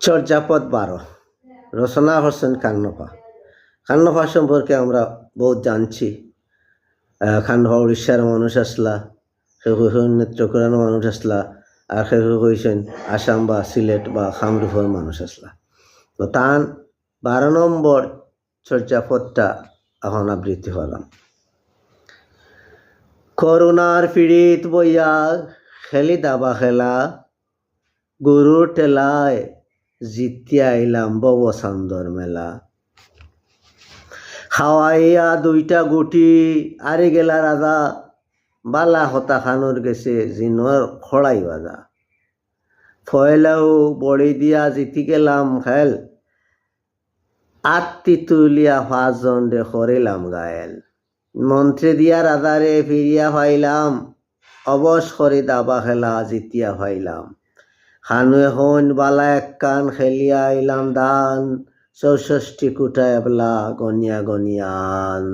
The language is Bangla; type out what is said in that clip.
চর্যাপদ বারো। রচনা হোসেন কান্নপা কান্নপা সম্পর্কে আমরা বহুত জানছি। কান্নপা উড়িষ্যার মানুষ আসলা নেত্রকোনার মানুষ আসলা, আর সে কৈছেন আসাম বা সিলেট বা কামরূপের মানুষ আসলা। তো তান বারো নম্বর চর্যাপদটা এখন আবৃত্তি হলাম। করুণার পীড়িত বইয়া খেলি দাবা খেলা গরুর টেলায় জিতিয়া আইলাম ববসান্দর মেলা। খাওয়াইয়া দুইটা গুটি আরে গেলা রাজা বালা হতা খানুর গেছে জিনর খড়াই বাজা। ফয়লাও বড়ি দিয়া জিতি গেলাম খেল আত্মি তুলিয়া পাঁচজন দে করিলাম গায়েল। মন্ত্রী দিয়া রাজারে ফিরিয়া পাইলাম অবশ করে দাবা খেলা জিতিয়া পাইলাম খানু হন বালা এক কান খেলিয়া ইলাম দান চৌষষ্ঠি কুটা এবলা গনিয়া গনিয়ান।